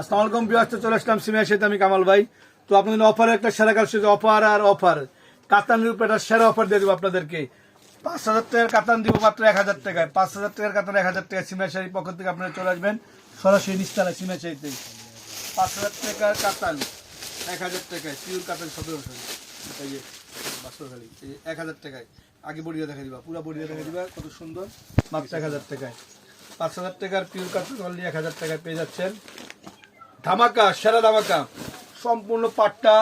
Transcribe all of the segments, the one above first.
আসসালামু আলাইকুম বিয়াস্তে চলে আসলাম সিমিয়ার সাথে আমি কামাল ভাই। তো আপনাদের অফার একটা সেরা কালেকশন অফার আর অফার কাতানের উপরে একটা সেরা অফার দিয়ে দেবো আপনাদেরকে। পাঁচ হাজার টাকার কাতান দিব মাত্র এক হাজার টাকায়। পাঁচ হাজার টাকার কাতান, এক হাজার টাকা সিমিয়া শাড়ির পক্ষ থেকে আপনারা চলে আসবেন সরাসরি নিস্তালা সিমিয়া শাড়িতে। পাঁচ হাজার টাকার কাতান, এক হাজার টাকায় পিওর কাতান সতেরো এই যে বাস্তবখালী এই এক হাজার টাকায়। আগে বড়িয়া দেখা দিবা, পুরো বড়িয়া দেখা দিবা, কত সুন্দর। মাত্র এক হাজার টাকায়। পাঁচ হাজার টাকার পিওর কাতান অনলি এক হাজার টাকায় পেয়ে যাচ্ছেন। ধামাকা, সেরা ধামাকা। সম্পূর্ণ পাটটা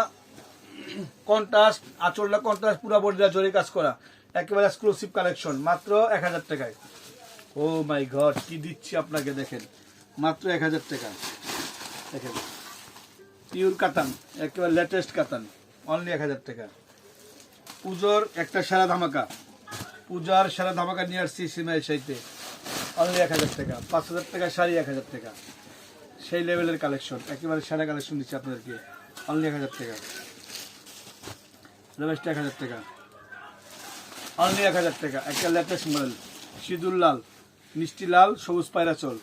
কন্ট্রাস্ট আচলটা কন্ট্রাস্ট পুরো বডিটা জোরে কাজ করা। একেবারে এক্সক্লুসিভ কালেকশন মাত্র এক হাজার টাকায়। ও মাই গড কি দিচ্ছি আপনাকে, দেখেন। মাত্র এক হাজার টাকা। দেখেন। পিওর কাতান একেবারে লেটেস্ট কাতান অনলি এক হাজার টাকা। পুজোর একটা সেরা ধামাকা। পূজার সেরা ধামাকা নিয়ে আসছি সিমাই সাইতে। অনলি এক হাজার টাকা। পাঁচ হাজার টাকা শাড়ি এক হাজার টাকা। সেই লেভেলের কালেকশন একেবারে সেরা কালেকশন দিচ্ছি আপনাদেরকে। অনলি এক হাজার টাকা। রেভেস্ট এক হাজার টাকা। অনলি এক হাজার টাকা। একটা লেটেস্ট মডেল সিঁদুর লাল, মিষ্টি লাল, সবুজ পায়রাচল।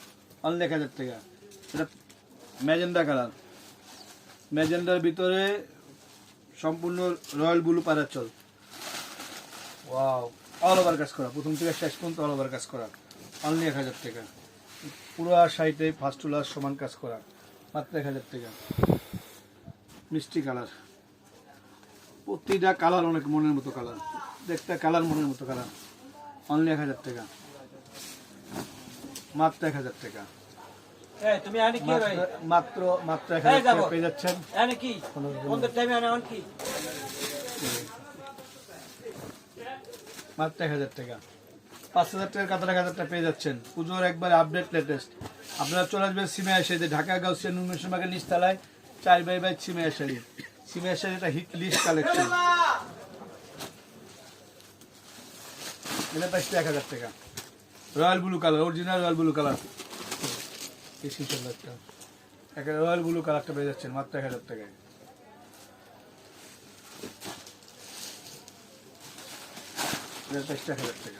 অনলি এক হাজার টাকা। এটা ম্যাজেন্ডা কালার ম্যাজেন্ডার ভিতরে সম্পূর্ণ রয়্যাল ব্লু পায়রাচল। ওয়াও অল ওভার কাজ করা। প্রথম থেকে শেষ পর্যন্ত অল ওভার কাজ করা। অনলি এক হাজার টাকা। পুরো সাইডে ফার্স্ট টুলার সমান কাজ করা মাত্র এক হাজার টাকা। মিষ্টি কালার। প্রতিটা কালার অনেক মনের মতো কালার। দেখতে কালার মনের মতো কালার। অনলি এক হাজার টাকা। মাত্র এক হাজার টাকা। মাত্র- মাত্র এক হাজার টাকা পেয়ে যাচ্ছেন। মাত্র এক হাজার টাকা। পাঁচ হাজার টাকার কাতার এক হাজার টাকা পেয়ে যাচ্ছেন। পুজোর একবার আপডেট লেটেস্ট আপনারা চলে আসবেন সিমে এসে যে ঢাকা গাউসিয়া নুনবাগের নিচতলায়, চার বাই বাই সিমে শাড়ি সিমে শাড়ি এটা হিট লিস্ট কালেকশন এটা পাইছে এক হাজার টাকা। Royal blue colour original royal blue colour. Royal blue কালারটা পেয়ে যাচ্ছেন, মাত্র এক হাজার টাকায়। এক হাজার টাকা।